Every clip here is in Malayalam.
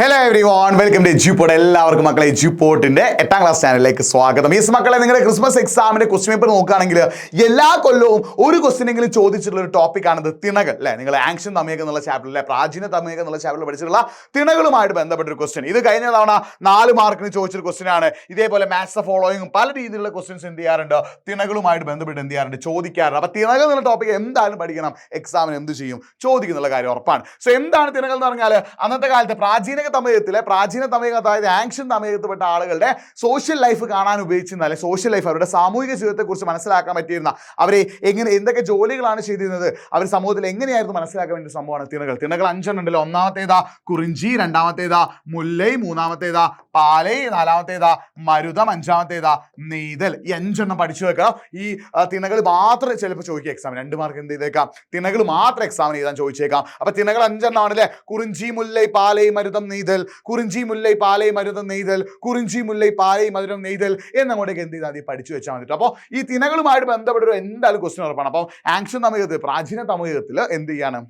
Hello everyone welcome to Eduport എല്ലാവർക്കും മക്കളെ എജ്യൂപോർട്ടിന്റെ എട്ടാം ക്ലാസ് ചാനലിലേക്ക് സ്വാഗതം. ഈ മക്കളെ നിങ്ങളുടെ ക്രിസ്മസ് എക്സാമിന്റെ ക്വസ്റ്റ്യൻ പേപ്പർ നോക്കുകയാണെങ്കിൽ എല്ലാ കൊല്ലവും ഒരു ക്വസ്റ്റ്യനെങ്കിലും ചോദിച്ചിട്ടുള്ള ഒരു ടോപ്പിക്കാണത് തിണകൾ അല്ലെ? നിങ്ങൾ ആങ്ഷൻ തമയക എന്നുള്ള ചാപ്റ്ററിലെ പ്രാചീന തമയക എന്നുള്ള ചാപ്റ്ററിൽ പഠിച്ചിട്ടുള്ള തിണകളുമായിട്ട് ബന്ധപ്പെട്ട ഒരു ക്വസ്റ്റ്യൻ ഇത് കഴിഞ്ഞ തവണ നാല് മാർക്കിന് ചോദിച്ചൊരു ക്വസ്റ്റ്യൻ ആണ്. ഇതേപോലെ മാത്സ് ഫോളോയിങ് പല രീതിയിലുള്ള ക്വസ്റ്റ്യൻസ് എന്ത് ചെയ്യാറുണ്ട്? തിണകളുമായിട്ട് ബന്ധപ്പെട്ട് എന്ത് ചെയ്യാറുണ്ട്? ചോദിക്കാറുണ്ട്. അപ്പൊ തിണകൾ എന്നുള്ള ടോപ്പിക് എന്തായാലും പഠിക്കണം. എക്സാമിന് എന്ത് ചെയ്യും? ചോദിക്കുന്നുള്ള കാര്യം ഉറപ്പാണ്. സോ എന്താണ് തിണകൾ എന്ന് പറഞ്ഞാൽ അന്നത്തെ കാലത്തെ പ്രാചീന തമിഴകത്തിലെ പ്രാചീന തമിഴക അതായത് ആങ്ഷൻ തമിഴകത്തിൽപ്പെട്ട ആളുകളുടെ സോഷ്യൽ ലൈഫ് കാണാൻ ഉപയോഗിച്ചിരുന്ന അല്ലെങ്കിൽ സോഷ്യൽ ലൈഫ് അവരുടെ സാമൂഹിക ജീവിതത്തെക്കുറിച്ച് മനസ്സിലാക്കാൻ പറ്റിയിരുന്ന. അവരെ എങ്ങനെ എന്തൊക്കെ ജോലികളാണ് ചെയ്തിരുന്നത്? അവർ സമൂഹത്തിൽ എങ്ങനെയായിരുന്നു മനസ്സിലാക്കാൻ വേണ്ടി സംഭവമാണ് തിണകൾ. തിണകൾ അഞ്ചെണ്ണം ഉണ്ടല്ലോ. ഒന്നാമത്തേതാ കുറിഞ്ചി രണ്ടാമത്തേതാ മുല്ലൈ മൂന്നാമത്തേതാ പാലൈ നാലാമത്തേതാ മരുതം അഞ്ചാമത്തേതാ നെയ്തൽ ഈ അഞ്ചെണ്ണം പഠിച്ചു വെക്കണം. ഈ തിണകൾ മാത്രം ചിലപ്പോൾ ചോദിക്കുക എക്സാം രണ്ട് മാർക്ക് എന്ത് ചെയ്തേക്കാം? തിണകൾ മാത്രം എക്സാമിന് എഴുതാൻ ചോദിച്ചേക്കാം. അപ്പൊ തിണകൾ അഞ്ചെണ്ണമാണ് അല്ലേ? കുറിഞ്ചി മുല്ലൈ പാലൈ മരുതം നെയ്തൽ കുറിഞ്ചി മുല്ലൈ പാലൈ മരുതം നെയ്തൽ കുറിഞ്ചി മുല്ലൈ പാലൈ മധുരം നെയ്തൽ എന്നങ്ങോട്ടേക്ക് എന്ത് ചെയ്താൽ പഠിച്ചു വെച്ചാൽ മതി അപ്പോൾ ഈ തിനകളുമായിട്ട് ബന്ധപ്പെട്ട ഒരു എന്തായാലും ക്വസ്റ്റ്യൻ ഉറപ്പാണ്. അപ്പോൾ ആങ്ഷൻ തമിഴകത്തിൽ പ്രാചീന തമിഴകത്തിൽ എന്ത് ചെയ്യാണ്?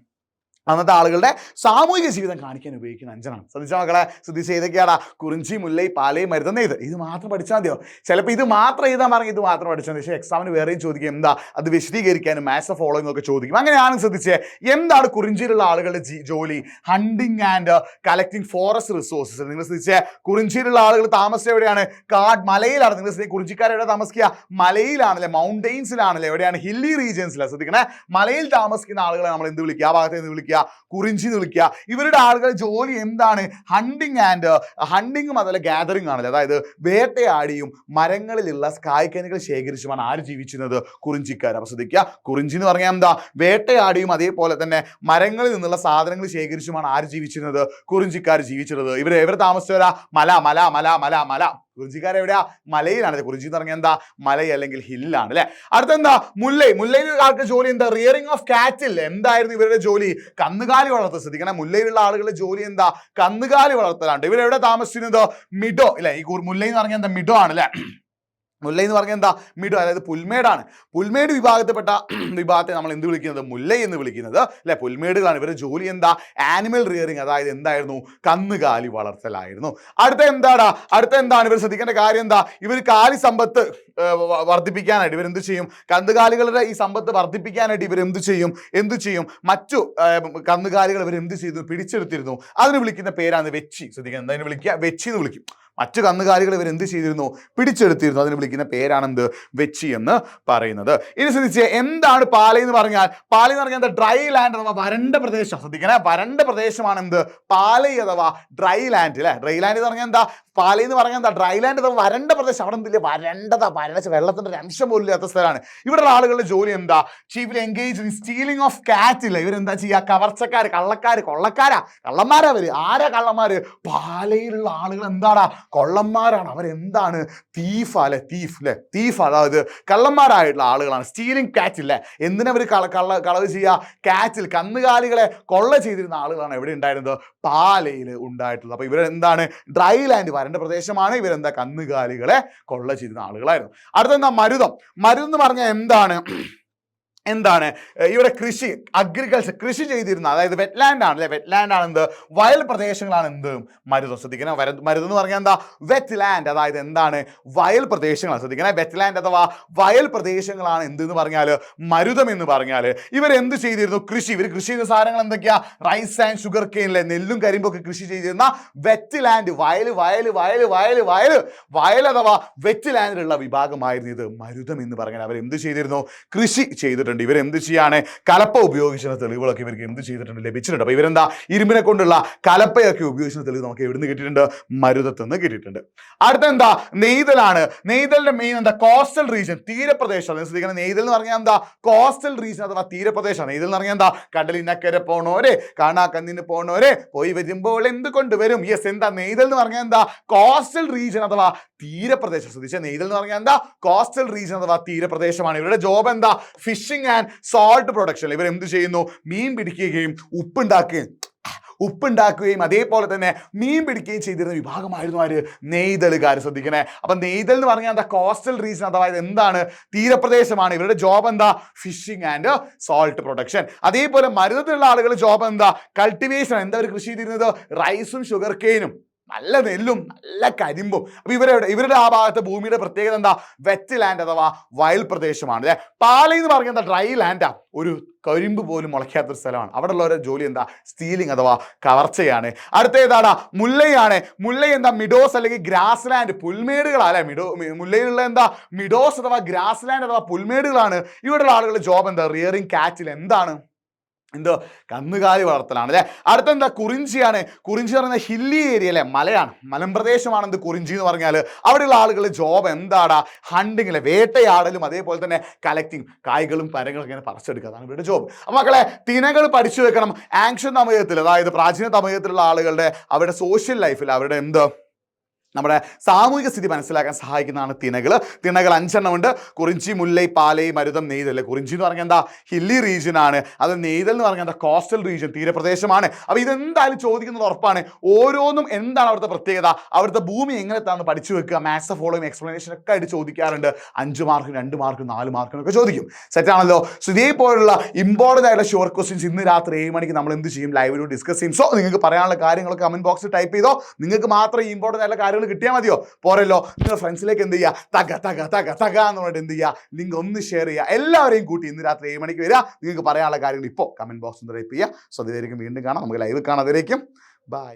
അന്നത്തെ ആളുകളുടെ സാമൂഹിക ജീവിതം കാണിക്കാൻ ഉപയോഗിക്കുന്ന അഞ്ചനാണ് ശ്രദ്ധിച്ച മക്കളെ? ശ്രദ്ധിച്ച് ഏതൊക്കെയാണ് കുറിഞ്ചി മുല്ലൈ പാലൈ മരുതന്ന ഇത് ഇത് മാത്രം പഠിച്ചാൽ മതിയോ? ചിലപ്പോൾ ഇത് മാത്രം എഴുതാൻ പറഞ്ഞാൽ ഇത് മാത്രം പഠിച്ചാൽ മതി. പക്ഷേ എക്സാമിന് വേറെയും ചോദിക്കും എന്താ? അത് വിശദീകരിക്കാനും മാത്സ് ഫോളോയിങ് ഒക്കെ ചോദിക്കും. അങ്ങനെയാണ് ശ്രദ്ധിച്ചേ. എന്താണ് കുറിഞ്ചിയിലുള്ള ആളുകളുടെ ജോലി? Hunting and collecting forest resources നിങ്ങൾ ശ്രദ്ധിച്ചേ? കുറിഞ്ചിയിലുള്ള ആളുകൾ താമസം എവിടെയാണ്? കാട് മലയിലാണ്. നിങ്ങൾ ശ്രദ്ധിക്കുക കുറിഞ്ചിക്കാരെവിടെ താമസിക്കുക? മലയിലാണല്ലേ മൗണ്ടെയിൻസിലാണല്ലേ എവിടെയാണ്? ഹില്ലി റീജിയൻസിലാണ് ശ്രദ്ധിക്കണേ? മലയിൽ താമസിക്കുന്ന ആളുകളെ നമ്മൾ എന്ത് വിളിക്കുക ആ ഭാഗത്ത് എന്ത് വിളിക്കുക കുറിഞ്ചി എന്ന് വിളിക്കുക ഇവരുടെ ആളുകൾ ജോലി എന്താണ്? ഹണ്ടിങ് ആൻഡ് ഹണ്ടിങ്ങും അതുപോലെ ഗാദറിംഗ് ആണല്ലോ. അതായത് വേട്ടയാടിയും മരങ്ങളിലുള്ള കായ്ക്കനികൾ ശേഖരിച്ചുമാണ് ആര് ജീവിച്ചിരുന്നത്? കുറിഞ്ചിക്കാർ അപ്പോൾ ശ്രദ്ധിക്കുക. കുറിഞ്ചി എന്ന് പറഞ്ഞാൽ എന്താ? വേട്ടയാടിയും അതേപോലെ തന്നെ മരങ്ങളിൽ നിന്നുള്ള സാധനങ്ങൾ ശേഖരിച്ചുമാണ് ആര് ജീവിച്ചിരുന്നത്? കുറിഞ്ചിക്കാർ ജീവിച്ചിരുന്നത്. ഇവർ എവർ താമസിച്ചവരാ? മല മല മല മല മല. കുറിഞ്ചിക്കാർ എവിടെയാ? മലയിലാണ്. കുറിഞ്ചി എന്ന് പറഞ്ഞാൽ എന്താ? മല അല്ലെങ്കിൽ ഹില്ലാണ് അല്ലെ അടുത്തെന്താ? മുല്ലൈ. മുല്ലയിൽ ആൾക്ക് ജോലി എന്താ? റിയറിംഗ് ഓഫ് കാറ്റിൽ എന്തായിരുന്നു ഇവരുടെ ജോലി? കന്നുകാലി വളർത്തൽ ശ്രദ്ധിക്കണം മുല്ലയിലുള്ള ആളുകളുടെ ജോലി എന്താ? കന്നുകാലി വളർത്തലാണ്. ഇവരെവിടെ താമസിച്ചിരുന്നത്? മിഡോ. അല്ലെ ഈ കു- എന്ന് പറഞ്ഞാൽ എന്താ? മിഡോ ആണ് മുല്ലൈ എന്ന് പറഞ്ഞാൽ എന്താ? മിഡു അതായത് പുൽമേടാണ്. പുൽമേട് വിഭാഗത്തിൽപ്പെട്ട വിഭാഗത്തെ നമ്മൾ എന്ത് വിളിക്കുന്നത്? മുല്ലൈ എന്ന് വിളിക്കുന്നത്. അല്ലെ? പുൽമേടുകളാണ്. ഇവരുടെ ജോലി എന്താ? ആനിമൽ റിയറിങ് അതായത് എന്തായിരുന്നു? കന്നുകാലി വളർത്തലായിരുന്നു. അടുത്ത എന്താടാ? അടുത്ത എന്താണ്? ഇവർ ശ്രദ്ധിക്കേണ്ട കാര്യം എന്താ? ഇവർ കാലി സമ്പത്ത് വർദ്ധിപ്പിക്കാനായിട്ട് ഇവരെന്ത് ചെയ്യും? കന്നുകാലികളുടെ ഈ സമ്പത്ത് വർദ്ധിപ്പിക്കാനായിട്ട് ഇവരെന്ത് ചെയ്യും? എന്തു ചെയ്യും? മറ്റു കന്നുകാലികൾ ഇവർ എന്ത് ചെയ്തു? പിടിച്ചെടുത്തിരുന്നു. അതിന് വിളിക്കുന്ന പേരാണ് വെച്ചി. ശ്രദ്ധിക്കുന്നത് എന്തായാലും വിളിക്കുക? വെച്ചി എന്ന് വിളിക്കും. മറ്റു കന്നുകാലികൾ ഇവർ എന്ത് ചെയ്തിരുന്നു? പിടിച്ചെടുത്തിരുന്നു. അതിന് വിളിക്കുന്ന പേരാണെന്ത്? വെച്ചി എന്ന് പറയുന്നത്. ഇനി ശ്രദ്ധിച്ച് എന്താണ് പാലൈ എന്ന് പറഞ്ഞാൽ? പാലൈ എന്ന് പറഞ്ഞാൽ ഡ്രൈ ലാൻഡ് അഥവാ വരണ്ട പ്രദേശം. ശ്രദ്ധിക്കണേ. വരണ്ട പ്രദേശമാണ് എന്ത് പാലൈ അഥവാ ഡ്രൈ ലാൻഡ് അല്ലെ? ഡ്രൈ ലാൻഡ് എന്ന് പറഞ്ഞാൽ എന്താ? പാലൈ എന്ന് പറഞ്ഞാൽ എന്താ ഡ്രൈലാൻഡ് അഥവാ വരണ്ട പ്രദേശം അവിടെ എന്തില്ല? വരണ്ടതാ വരണ്ട വെള്ളത്തിന്റെ ഒരു അംശം പോലും ഇല്ലാത്ത സ്ഥലമാണ്. ഇവിടെയുള്ള ആളുകളുടെ ജോലി എന്താ? Chiefly engage in stealing of cattle ഇല്ല ഇവരെന്താ ചെയ്യുക കവർച്ചക്കാർ കള്ളക്കാർ കൊള്ളക്കാരാ? കള്ളന്മാരാ അവർ ആരാ കള്ളന്മാര്? പാലയിലുള്ള ആളുകൾ എന്താടാ? കൊള്ളന്മാരാണ്. അവരെന്താണ്? തീഫ് അല്ലെ? തീഫ് അല്ലെ തീഫ് അതായത് കള്ളന്മാരായിട്ടുള്ള ആളുകളാണ്. സ്റ്റീലിംഗ് കാറ്റ് ഇല്ലേ എന്തിനവർ കള കള്ള കളവ് ചെയ്യുക കാറ്റിൽ കന്നുകാലികളെ കൊള്ള ചെയ്തിരുന്ന ആളുകളാണ് എവിടെ ഉണ്ടായിരുന്നത്. പാലയിൽ ഉണ്ടായിട്ടുള്ളത്. അപ്പൊ ഇവരെന്താണ്? ഡ്രൈ ലാൻഡ് വരണ്ട പ്രദേശമാണ്. ഇവരെന്താ? കന്നുകാലികളെ കൊള്ള ചെയ്തിരുന്ന ആളുകളായിരുന്നു. അടുത്തെന്താ? മരുതം. മരുതം എന്ന് പറഞ്ഞാൽ എന്താണ്? എന്താണ്? ഇവിടെ കൃഷി അഗ്രികൾച്ചർ കൃഷി ചെയ്തിരുന്ന അതായത് വെറ്റ്ലാൻഡ് ആണ് അല്ലെ വെറ്റ്ലാൻഡ് ആണ് എന്ത്? വയൽ പ്രദേശങ്ങളാണ് എന്ത്? മരുതം ശ്രദ്ധിക്കണം. മരുതം എന്ന് പറഞ്ഞാൽ എന്താ? വെറ്റ് ലാൻഡ് അതായത് എന്താണ്? വയൽ പ്രദേശങ്ങളാണ്. ശ്രദ്ധിക്കണം. വെറ്റ് ലാൻഡ് അഥവാ വയൽ പ്രദേശങ്ങളാണ് എന്ത് എന്ന് പറഞ്ഞാൽ മരുതം എന്ന് പറഞ്ഞാൽ ഇവർ എന്ത് ചെയ്തിരുന്നു? കൃഷി. ഇവർ കൃഷി ചെയ്ത സാധനങ്ങൾ എന്തൊക്കെയാ? റൈസ് ആൻഡ് ഷുഗർ കെയിനിലെ നെല്ലും കരിമ്പൊക്കെ കൃഷി ചെയ്തിരുന്ന വെറ്റ് ലാൻഡ് വയൽ വയൽ വയൽ വയൽ വയൽ. വയൽ അഥവാ വെറ്റ് ലാൻഡിലുള്ള വിഭാഗമായിരുന്നു ഇത്. മരുതം എന്ന് പറഞ്ഞാൽ അവർ എന്ത് ചെയ്തിരുന്നു? കൃഷി ചെയ്തിട്ടുണ്ട്. ഇവർ എന്ത് ചെയ്യാണ്? കലപ്പ ഉപയോഗിച്ചിരുന്ന തെളിവുകളൊക്കെ ഇവർക്ക് എന്ത് ചെയ്തിട്ടുണ്ട്? ലഭിച്ചിട്ടുണ്ട്. അപ്പൊ ഇവരെന്താ? ഇരുമ്പിനെ കൊണ്ടുള്ള കലപ്പയൊക്കെ ഉപയോഗിച്ചിരുന്ന തെളിവ് നമുക്ക് എവിടുന്ന് കിട്ടിയിട്ടുണ്ട്? മരുതത്ത് നിന്ന് കിട്ടിയിട്ടുണ്ട്. അടുത്ത എന്താ നെയ്തലാണ്. നെയ്തലിന്റെ മെയിൻ എന്താ? കോസ്റ്റൽ റീജിയൻ തീരപ്രദേശം. അത് ശ്രദ്ധിക്കണം. നെയ്തൽ എന്ന് പറഞ്ഞാൽ എന്താ? കോസ്റ്റൽ റീജിയൻ അഥവാ തീരപ്രദേശം. നെയ്തൽ എന്ന് പറഞ്ഞാൽ എന്താ? കടലിനക്കരെ പോണോരെ കാണാ കന്നിന് പോണോരെ പോയി വരുമ്പോൾ എന്ത് കൊണ്ടുവരും യെസ് എന്താ? നെയ്തൽ എന്ന് പറഞ്ഞാൽ എന്താ? കോസ്റ്റൽ റീജിയൻ അഥവാ തീരപ്രദേശം. ശ്രദ്ധിച്ച. നെയ്തൽ എന്ന് പറഞ്ഞാൽ എന്താ? കോസ്റ്റൽ റീജിയൻ അഥവാ തീരപ്രദേശമാണ്. ഇവരുടെ ജോബ് എന്താ? ഫിഷിംഗ് ആൻഡ് സോൾട്ട് പ്രൊഡക്ഷൻ ഇവർ എന്ത് ചെയ്യുന്നു? മീൻ പിടിക്കുകയും ഉപ്പുണ്ടാക്കുകയും ഉപ്പുണ്ടാക്കുകയും അതേപോലെ തന്നെ മീൻ പിടിക്കുകയും ചെയ്തിരുന്ന വിഭാഗമായിരുന്നു ആര്? നെയ്തലുകാർ ശ്രദ്ധിക്കണേ. അപ്പം നെയ്തൽ എന്ന് പറഞ്ഞാൽ എന്താ? കോസ്റ്റൽ റീജൻ അഥവാ എന്താണ്? തീരപ്രദേശമാണ്. ഇവരുടെ ജോബ് എന്താ? ഫിഷിംഗ് ആൻഡ് സോൾട്ട് പ്രൊഡക്ഷൻ അതേപോലെ മരുന്നത്തിലുള്ള ആളുകൾ ജോബ് എന്താ? കൾട്ടിവേഷൻ എന്താ അവർ കൃഷി ചെയ്തിരുന്നത്? റൈസും ഷുഗർ കെയിനും നല്ല നെല്ലും നല്ല കരിമ്പും. അപ്പൊ ഇവരുടെ ഇവരുടെ ആ ഭാഗത്തെ ഭൂമിയുടെ പ്രത്യേകത എന്താ? വെറ്റ് ലാൻഡ് അഥവാ വയൽ പ്രദേശമാണ് അല്ലെ? പാലി എന്ന് പറഞ്ഞ എന്താ? ഡ്രൈ ലാൻഡാ. ഒരു കരിമ്പ് പോലും മുളയ്ക്കാത്തൊരു സ്ഥലമാണ്. അവിടെ ഉള്ളവരുടെ ജോലി എന്താ? സ്റ്റീലിംഗ് അഥവാ കവർച്ചയാണ്. അടുത്ത ഏതാണ്? മുല്ലയാണ്. മുല്ല എന്താ? മിഡോസ് അല്ലെങ്കിൽ ഗ്രാസ് ലാൻഡ് പുൽമേടുകളാണ് മിഡോ മുല്ലയിലുള്ള എന്താ? മിഡോസ് അഥവാ ഗ്രാസ് ലാൻഡ് അഥവാ പുൽമേടുകളാണ്. ഇവിടെയുള്ള ആളുകളുടെ ജോബ് എന്താ? റിയറിംഗ് കാറ്റിൽ എന്താണ്? എന്തോ കന്നുകാലി വളർത്തലാണ് അല്ലേ? അടുത്ത എന്താ കുറിഞ്ചിയാണ്. കുറിഞ്ചി എന്ന് പറഞ്ഞാൽ ഹില്ലി ഏരിയ അല്ലേ? മലയാണ്. മലമ്പ്രദേശമാണ് എന്ത് കുറിഞ്ചി എന്ന് പറഞ്ഞാൽ അവിടെയുള്ള ആളുകളുടെ ജോബ് എന്താടാ? ഹണ്ടിങ് അല്ലെ? വേട്ടയാടലും അതേപോലെ തന്നെ കലക്ടിങ് കായ്കളും പരങ്ങളും ഇങ്ങനെ പറിച്ചെടുക്കുക. അതാണ് ഇവരുടെ ജോബ് അപ്പൊ മക്കളെ തിനകൾ പഠിച്ചു വെക്കണം. ആങ്ഷൻ തമയത്തിൽ അതായത് പ്രാചീന തമയത്തിലുള്ള ആളുകളുടെ അവരുടെ സോഷ്യൽ ലൈഫിൽ അവരുടെ എന്ത് നമ്മുടെ സാമൂഹിക സ്ഥിതി മനസ്സിലാക്കാൻ സഹായിക്കുന്നതാണ് തിണകൾ തിണകൾ അഞ്ചെണ്ണം ഉണ്ട് കുറിഞ്ചി മുല്ലൈ പാലൈ മരുതം നെയ്തൽ. കുറിഞ്ചി എന്ന് പറഞ്ഞാൽ എന്താ? ഹില്ലി റീജിയൻ ആണ്. അത് നെയ്തൽ എന്ന് പറഞ്ഞാൽ എന്താ? കോസ്റ്റൽ റീജിയൻ തീരപ്രദേശമാണ്. അപ്പോൾ ഇതെന്തായാലും ചോദിക്കുന്നത് ഉറപ്പാണ്. ഓരോന്നും എന്താണ് അവിടുത്തെ പ്രത്യേകത? അവിടുത്തെ ഭൂമി എങ്ങനെ താണെന്ന് പഠിച്ചു വെക്കുക. മാത്സ് ഫോളോയും എക്സ്പ്ലനേഷൻ ഒക്കെ ആയിട്ട് ചോദിക്കാറുണ്ട്. അഞ്ച് മാർക്കും രണ്ട് മാർക്കും നാല് മാർക്കും ഒക്കെ ചോദിക്കും. സെറ്റാണല്ലോ സോ ഇതേപോലുള്ള ഇമ്പോർട്ടന്റ് ആയിട്ടുള്ള ഷോർ ക്വസ്റ്റ്യൻസ് ഇന്ന് രാത്രി ഏഴ് മണിക്ക് നമ്മൾ എന്ത് ചെയ്യും? ലൈവിലൂടെ ഡിസ്കസ് ചെയ്യും. സോ നിങ്ങൾക്ക് പറയാനുള്ള കാര്യങ്ങളൊക്കെ കമന്റ് ബോക്സിൽ ടൈപ്പ് ചെയ്തോ. നിങ്ങൾക്ക് മാത്രം ഇമ്പോർട്ടന്റ് ആയിട്ടുള്ള കാര്യങ്ങൾ കിട്ടിയാൽ മതിയോ? പോരല്ലോ. നിങ്ങളുടെ ഫ്രണ്ട്സിലേക്ക് എന്ത് ചെയ്യുക തക തക തക തക എന്ന് പറഞ്ഞിട്ട് എന്ത് ചെയ്യുക ലിങ്ക് ഒന്ന് ഷെയർ ചെയ്യുക എല്ലാവരെയും കൂട്ടി ഇന്ന് രാത്രി ഏഴ് മണിക്ക് വരിക നിങ്ങൾക്ക് പറയാനുള്ള കാര്യങ്ങൾ ഇപ്പോൾ കമന്റ് ബോക്സിൽ ടൈപ്പ് ചെയ്യുക സോ വീണ്ടും കാണാം. നമുക്ക് ലൈവ് കാണാം. അതിലേക്കും ബൈ